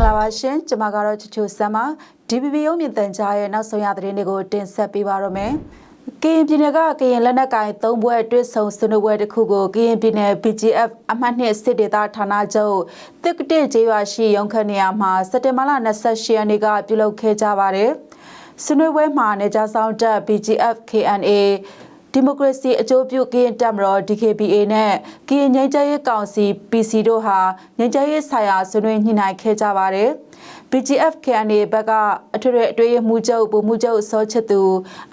္ဂလာပါရှင်ကျွန်မကတော့ချူချူဆမ်ပါ DPP ရုံးမြင့်တန်ကြားရဲ့နောက်ဆုံးရသတင်းတွေကိုတင်ဆက်ပေးပါရမယ်ကရင်ပြည်နယ်ကကရင်လက်နက်ကိုင်၃ဘွဲ့တွစ်ဆုံဆွေးနွေးပွဲတစ်ခုကိုကရင်ပြည်နယ် BGF အမှတ်နှစ်စစ်ဒေသဌာနချုပ်တစ်ကတစ်ကျေးရွာရှိရုံးခန်းနေရာမှာစက်တင်ဘာလ28ရက်နေ့ကပြုလုပ်ခဲ့ကြပါတယ်ဆွေးနွေးပွဲမှာနေကြဆောင်တက် BGF KNA ဒီမိုကရေစီအကျိုးပြုကရင်တပ်မတော် DKBA နဲ့ကရင်ငြိမ်းချမ်းရေးကောင်စီ PC တို့ဟာငြိမ်းချမ်းရေးဆိုင်ရာဆွေးနွေးညှိနှိုင်းခဲ့ကြပါတယ်။ BGF KNA ဘက်ကအထွေထွေအတွေ့အမှုချုပ်ပုံမှုချုပ်စောချစ်သူ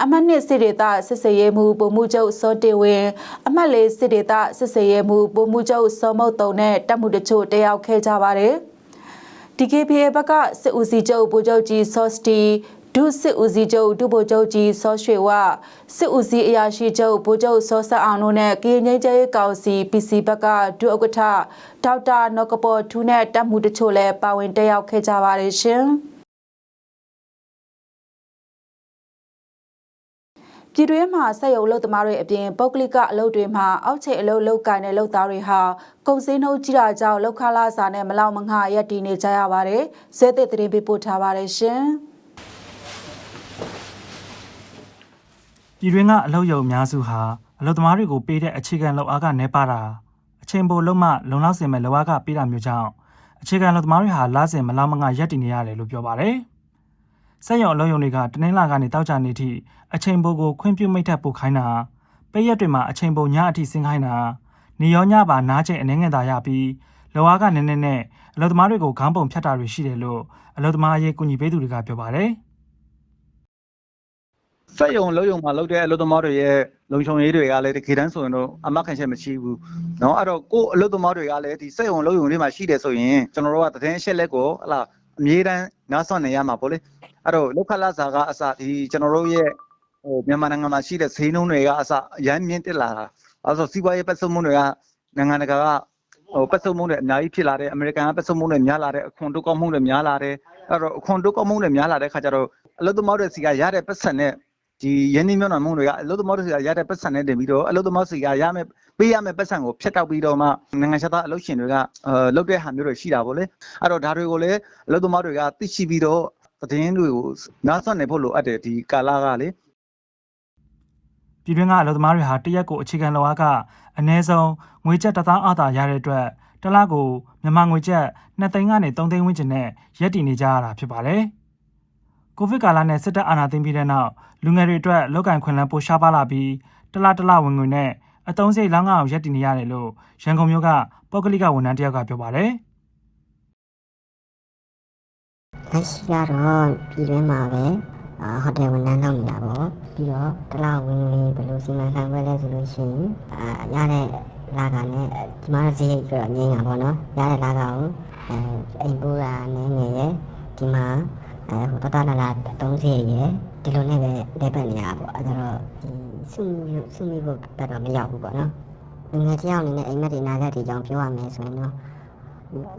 အမှတ်နှစ်စစ်ဒေသစစ်စေးရေးမှုပုံမှုချုပ်စောတေဝင်းအမှတ်လေးစစ်ဒေသစစ်စေးရေးမှုပုံမှုချုပ်စောမုတ်တုံနဲ့တပ်မှုတချို့တက်ရောက်ခဲ့ကြပါတယ်။ DKBA ဘက်ကစစ်ဦးစီးချုပ်ဗိုလ်ချုပ်ကြီးစောစတီ ဒုစစ်ဦးစီးချုပ်ဒုဗိုလ်ချုပ်ကြီးစောရွှေဝစစ်ဦးစီးအရာရှိချုပ်ဗိုလ်ချုပ်စောဆက်အောင်တို့နဲ့ကရင်ငိမ့်ကျဲကောင်စီ PC ဘက်ကဒုဥက္ကဋ္ဌဒေါက်တာနော်ကပေါ်ထူးနဲ့တပ်မှုတချို့လည်းပါဝင်တက်ရောက်ခဲ့ကြပါတယ်ရှင်ပြည်တွင်းမှာစက်ရုံလုပ်သမားတွေအပြင်ပုဂ္ဂလိကအလုပ်တွေမှာအောက်ခြေအလုပ်လုပ်ကိုင်တဲ့လုပ်သားတွေဟာကုန်စည်နှုန်းကြီးတာကြောင့်လောက်ခလာစာနဲ့မလောက်မငှရက်တည်နေကြရပါတယ်။ဇွဲသစ်သတင်းပေးပို့ထားပါတယ်ရှင်။ ပြည်တွင်းကအလုပ်ရုံအများစုဟာအလုပ်သမားတွေကိုပေးတဲ့အခြေခံလုပ်အားကနေပါတာအချိန်ပိုလုံးမှလုံလောက်စင်မဲ့လုပ်အားကပေးတာမျိုးကြောင့်အခြေခံလုပ်သမားတွေဟာလစဉ်မလောက်မငရက်တည်နေရတယ်လို့ပြောပါတယ်။စက်ရုံအလုပ်ရုံတွေကတနင်္လာကနေတောက်ကြနေထိအချိန်ပိုကိုခွင့်ပြုမိတ်ထက်ပိုခိုင်းတာပိတ်ရက်တွေမှာအချိန်ပိုညအထိဆင်းခိုင်းတာနေရောညပါနားချိန်အနေငယ်သာရပြီးလောအားကနည်းနည်းနဲ့အလုပ်သမားတွေကိုခေါင်းပုံဖြတ်တာတွေရှိတယ်လို့အလုပ်သမားအရေးကူညီပေးသူတွေကပြောပါတယ်။ စက်ယုံလုံးယုံမှာလုပ်တဲ့အလုပ်သမားတွေရဲ့လုံခြုံရေးတွေကလည်းတကယ်တမ်းဆိုရင်တော့အမခံချက်မရှိဘူးเนาะအဲ့တော့ကိုယ်အလုပ်သမားတွေကလည်းဒီစက်ယုံလုံးယုံတွေမှာရှိတယ်ဆိုရင်ကျွန်တော်တို့ကသတင်းအချက်လက်ကိုဟလာအမြဲတမ်းနားဆွနေရမှာပေါ့လေအဲ့တော့လောက်ခလာစာကအစဒီကျွန်တော်တို့ရဲ့ဟိုမြန်မာနိုင်ငံမှာရှိတဲ့ဈေးနှုန်းတွေကအစအရန်မြင့်တက်လာတာအဲ့ဆိုစီးပွားရေးပတ်စုံမှုတွေကနိုင်ငံတကာကဟိုပတ်စုံမှုတွေအများကြီးဖြစ်လာတယ်အမေရိကန်ကပတ်စုံမှုတွေများလာတယ်အခွန်တုကောက်မှုတွေများလာတယ်အဲ့တော့အခွန်တုကောက်မှုတွေများလာတဲ့ခါကျတော့အလုပ်သမားတွေစီကရတဲ့ပတ်စံနဲ့ ဒီရင်းနှီးမြှုပ်နှံမှုတွေကအလုပ်သမားတွေစီကရတဲ့ပတ်စံနဲ့တင်ပြီးတော့အလုပ်သမားစီကရမယ်ပေးရမယ်ပတ်စံကိုဖျက်တောက်ပြီးတော့မှနိုင်ငံခြားသားအလုပ်ရှင်တွေကအဲလုပ်တဲ့ဟာမျိုးတွေရှိတာပေါ့လေအဲ့တော့ဒါတွေကိုလည်းအလုပ်သမားတွေကသိရှိပြီးတော့သတင်းတွေကိုနားဆွနေဖို့လိုအပ်တယ်ဒီကာလကလေပြည်တွင်းကအလုပ်သမားတွေဟာတရက်ကိုအခြေခံလောက်အားကအနည်းဆုံးငွေကျပ်တစ်သောင်းအားသာရတဲ့အတွက်တစ်လကိုမြန်မာငွေကျပ်2သိန်းကနေ3သိန်းဝန်းကျင်နဲ့ရက်တည်နေကြရတာဖြစ်ပါတယ်။ ကိုဗစ်ကာလနဲ့စစ်တပ်အာဏာသိမ်းပြီးတဲ့နောက်လူငယ်တွေအတွက်လောက်ကန်ခွင့်လန်းပိုရှားပါလာပြီးတစ်လတစ်လဝင်ငွေနဲ့အတုံးစိတ်လောင်းအောင်ရက်တည်နေရတယ်လို့ရန်ကုန်မြို့ကပုဂ္ဂလိကဝန်ထမ်းတယောက်ကပြောပါတယ်။လက်ရှိကတော့ပြည်တွင်းမှာပဲအာဟိုတယ်ဝန်ထမ်းလုပ်နေတာပေါ့ပြီးတော့တစ်လဝင်ဝင်ဘယ်လိုစီမံခန့်ခွဲလဲဆိုလို့ရှိရင်အာရတဲ့လာကနဲ့ဒီမှာဈေးကတော့ငင်းတာပေါ့နော်ရတဲ့လာကကိုအဲအိမ်ပိုးတာနည်းငယ်ရယ်ဒီမှာ အဲဟိုတတလာလာ30ရယ်ဒီလိုနဲ့ပဲလက်ပတ်နေရတာပေါ့အဲဒါတော့ဒီစုမိစုမိဖို့ဘက်တော့မရောက်ဘူးပေါ့နော်လူငယ်တယောက်အနေနဲ့အိမ်မက်တွေနာရက်တွေကြောင့်ပြောရမယ်ဆိုရင်တော့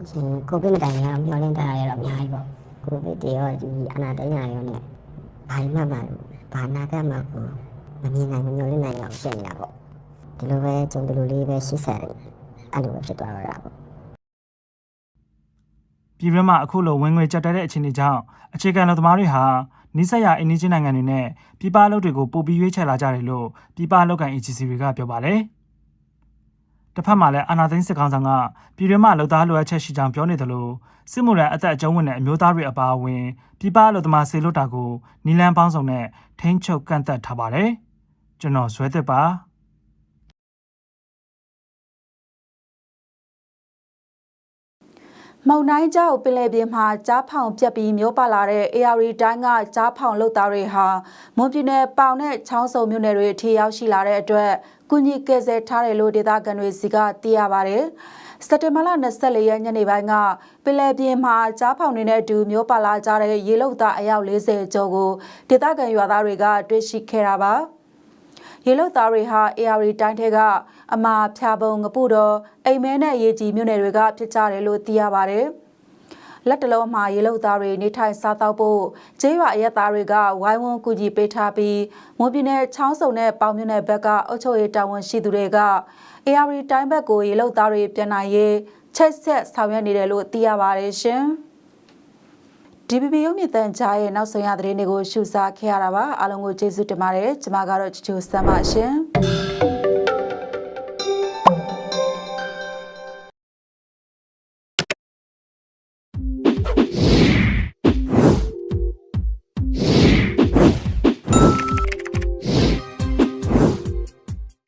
ရှင်ကိုဗစ်မတိုင်ခင်ကတော့မျောလင်းတာရတော့အများကြီးပေါ့ကိုဗစ်တွေရောဒီအနာတိုင်းရရောနဲ့ဘာမှမဘာနာကမှကိုမမြင်နိုင်မမျှော်လင့်နိုင်အောင်ဖြစ်နေတာပေါ့ဒီလိုပဲကျုံဒီလိုလေးပဲရှစ်ဆက်အဲ့လိုပဲဖြစ်သွားတော့တာပေါ့ ပြည်တွင်းမှာအခုလိုဝင်ငွေကြက်တဲတဲ့အခြေအနေကြောင့်အခြေခံလူသမားတွေဟာနိစရာအင်းနီးချင်းနိုင်ငံတွေနဲ့ပြည်ပအလုပ်တွေကိုပိုပြီးရွေးချယ်လာကြတယ်လို့ပြည်ပအလုပ်ကိုင် agency တွေကပြောပါတယ်။တစ်ဖက်မှာလည်းအာနာသိန်းစစ်ကောင်ဆောင်ကပြည်တွင်းမှာလုံသားလိုအပ်ချက်ရှိကြောင်းပြောနေတယ်လို့စစ်မှုရန်အသက်အကျုံးဝင်တဲ့အမျိုးသားတွေအပါအဝင်ပြည်ပအလုပ်သမားဆေလွတ်တာကိုနီလန်ပေါင်းစုံနဲ့ထိန်းချုပ်ကန့်သက်ထားပါတယ်။ကျွန်တော်ဇွဲသစ်ပါ။ မောင်တိုင်းကျောက်ပင်လယ်ပြင်မှာကြားဖောင်ပြက်ပြီးမျိုးပါလာတဲ့ AR တိုင်းကကြားဖောင်လုပ်သားတွေဟာမွန်ပြည်နယ်ပေါင်နဲ့ချောင်းစုံမြို့နယ်တွေထိရောက်ရှိလာတဲ့အတွက်ကုညီကယ်ဆယ်ထားတယ်လို့ဒေသခံတွေစီကသိရပါတယ်။စက်တင်ဘာလ24ရက်ညနေပိုင်းကပင်လယ်ပြင်မှာကြားဖောင်တွေနဲ့အတူမျိုးပါလာကြတဲ့ရေလုံသားအယောက်40ကျော်ကိုဒေသခံရွာသားတွေကတွေ့ရှိခဲ့တာပါ။ ရေလုတ်သားတွေဟာ AR တိုင်းထဲကအမာဖြာပုံငပုတော်အိမ်မဲနဲ့ရေကြီးမြို့နယ်တွေကဖြစ်ကြတယ်လို့သိရပါတယ်။လက်တလုံးမှာရေလုတ်သားတွေနေထိုင်စားသောက်ဖို့ကျေးရွာအရက်သားတွေကဝိုင်းဝန်းကူညီပေးထားပြီးမွန်ပြည်နယ်ချောင်းစုံနဲ့ပေါင်မြို့နယ်ဘက်ကအုပ်ချုပ်ရေးတာဝန်ရှိသူတွေက AR တိုင်းဘက်ကိုရေလုတ်သားတွေပြန်နိုင်ရေးချိတ်ဆက်ဆောင်ရွက်နေတယ်လို့သိရပါတယ်ရှင်။ DBB ရုံမြင့်တန်ကြားရဲ့နောက်ဆုံးရသတင်းတွေကိုရှုစားခဲ့ရတာပါအားလုံးကိုကျေးဇူးတင်ပါတယ်ကျွန်မကတော့ချူချူဆမ်းပါရှင်